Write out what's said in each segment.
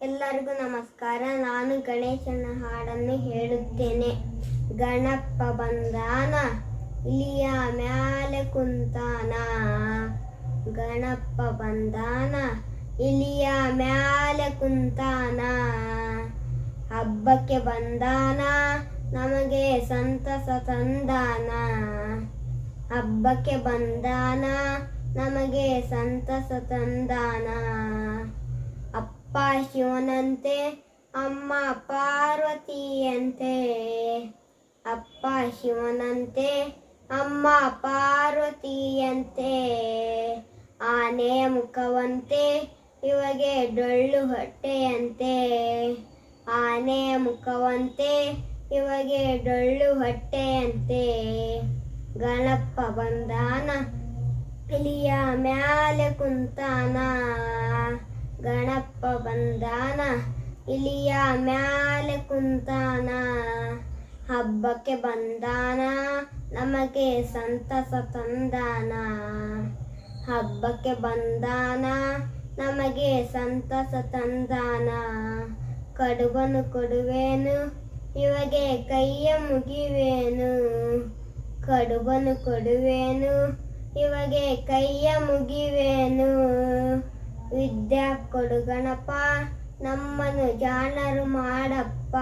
ಎಲ್ಲರಿಗೂ ನಮಸ್ಕಾರ. ನಾನು ಗಣೇಶನ ಹಾಡನ್ನು ಹೇಳುತ್ತೇನೆ. ಗಣಪ ಬಂದಾನ, ಇಲಿಯ ಮ್ಯಾಲೆ ಕುಂತಾನ. ಗಣಪ ಬಂದಾನ, ಇಲಿಯ ಮ್ಯಾಲೆ ಕುಂತಾನ. ಹಬ್ಬಕ್ಕೆ ಬಂದಾನ, ನಮಗೆ ಸಂತಸ ತಂದಾನ. ಹಬ್ಬಕ್ಕೆ ಬಂದಾನ, ನಮಗೆ ಸಂತಸ ತಂದಾನ. ಶಿವನಂತೆ ಅಮ್ಮ ಪಾರ್ವತಿಯಂತೆ. ಅಪ್ಪ ಶಿವನಂತೆ ಅಮ್ಮ ಪಾರ್ವತಿಯಂತೆ. ಆನೆ ಮುಖವಂತೆ, ಇವಗೆ ಡೊಳ್ಳು ಹೊಟ್ಟೆಯಂತೆ. ಆನೆ ಮುಖವಂತೆ, ಇವಗೆ ಡೊಳ್ಳು ಹೊಟ್ಟೆಯಂತೆ. ಗಣಪ್ಪ ಬಂದಾನ, ಇಲಿಯ ಮ್ಯಾಲೆ ಕುಂತಾನ. ಗಣಪ ಬಂದಾನ, ಇಲಿಯ ಮ್ಯಾಲೆ ಕುಂತಾನ, ಹಬ್ಬಕ್ಕೆ ಬಂದಾನ, ನಮಗೆ ಸಂತಸ ತಂದಾನ. ಹಬ್ಬಕ್ಕೆ ಬಂದಾನ, ನಮಗೆ ಸಂತಸ ತಂದಾನ. ಕಡುಬನು ಕೊಡುವೇನು, ಇವಗೆ ಕೈಯ ಮುಗಿವೇನು ಕಡುಬನು ಕೊಡುವೇನು, ಇವಾಗೆ ಕೈಯ ಮುಗಿವೇನು ವಿದ್ಯಾ ಕೊಡು ಗಣಪ, ನಮ್ಮನ್ನು ಜಾಣರು ಮಾಡಪ್ಪ.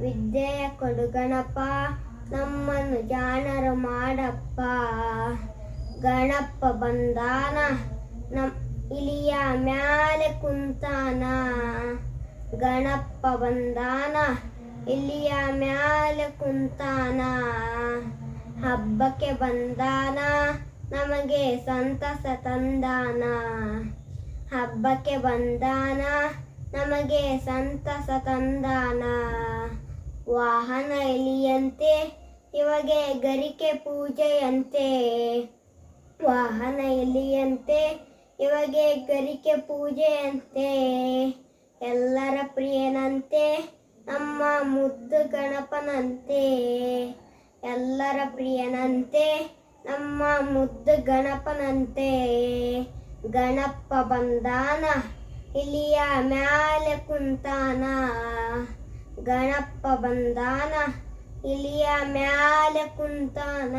ವಿದ್ಯೆಯ ಕೊಡು ಗಣಪ, ನಮ್ಮನ್ನು ಜಾಣರು ಮಾಡಪ್ಪ. ಗಣಪ ಬಂದಾನ, ನಮ್ ಇಲಿಯ ಮ್ಯಾಲೆ ಕುಂತಾನ. ಗಣಪ ಬಂದಾನ, ಇಲಿಯ ಮ್ಯಾಲೆ ಕುಂತಾನ. ಹಬ್ಬಕ್ಕೆ ಬಂದಾನ ನಮಗೆ ಸಂತಸ ತಂದಾನ, ಹಬ್ಬಕ್ಕೆ ಬಂದಾನ, ನಮಗೆ ಸಂತಸ ತಂದಾನ. ವಾಹನ ಎಲಿಯಂತೆ, ಇವಗೆ ಗರಿಕೆ ಪೂಜೆಯಂತೆ. ವಾಹನ ಎಲಿಯಂತೆ, ಇವಗೆ ಗರಿಕೆ ಪೂಜೆಯಂತೆ. ಎಲ್ಲರ ಪ್ರಿಯನಂತೆ, ನಮ್ಮ ಮುದ್ದು ಗಣಪನಂತೆ. ಎಲ್ಲರ ಪ್ರಿಯನಂತೆ ನಮ್ಮ ಮುದ್ದು ಗಣಪನಂತೆ. ಗಣಪ ಬಂದಾನ ಇಲಿಯ ಮ್ಯಾಲೆ ಕುಂತಾನ. ಗಣಪ ಬಂದಾನ ಇಲಿಯ ಮ್ಯಾಲೆ ಕುಂತಾನ.